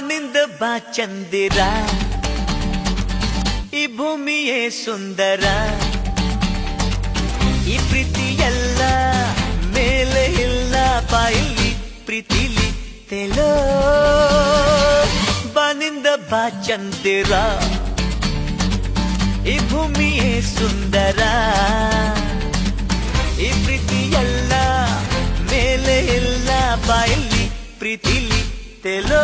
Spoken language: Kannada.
ನಿಂದ ಬಾ ಚಂದಿರ. ಈ ಭೂಮಿಯೇ ಸುಂದರ. ಈ ಪ್ರೀತಿಯೆಲ್ಲ ಮೇಲೆ ಇಲ್ಲ. ಬಾಯಿಲಿ ಪ್ರೀತಿಲಿ ತೆಲೋ. ಬಾನಿಂದ ಬಾ ಚಂದಿರ. ಈ ಭೂಮಿಯೇ ಸುಂದರ. ಈ ಪ್ರೀತಿಯೆಲ್ಲ ಮೇಲೆ ಇಲ್ಲ. ಬಾಯಲ್ಲಿ ಪ್ರೀತಿಲಿ ತೆಲೋ.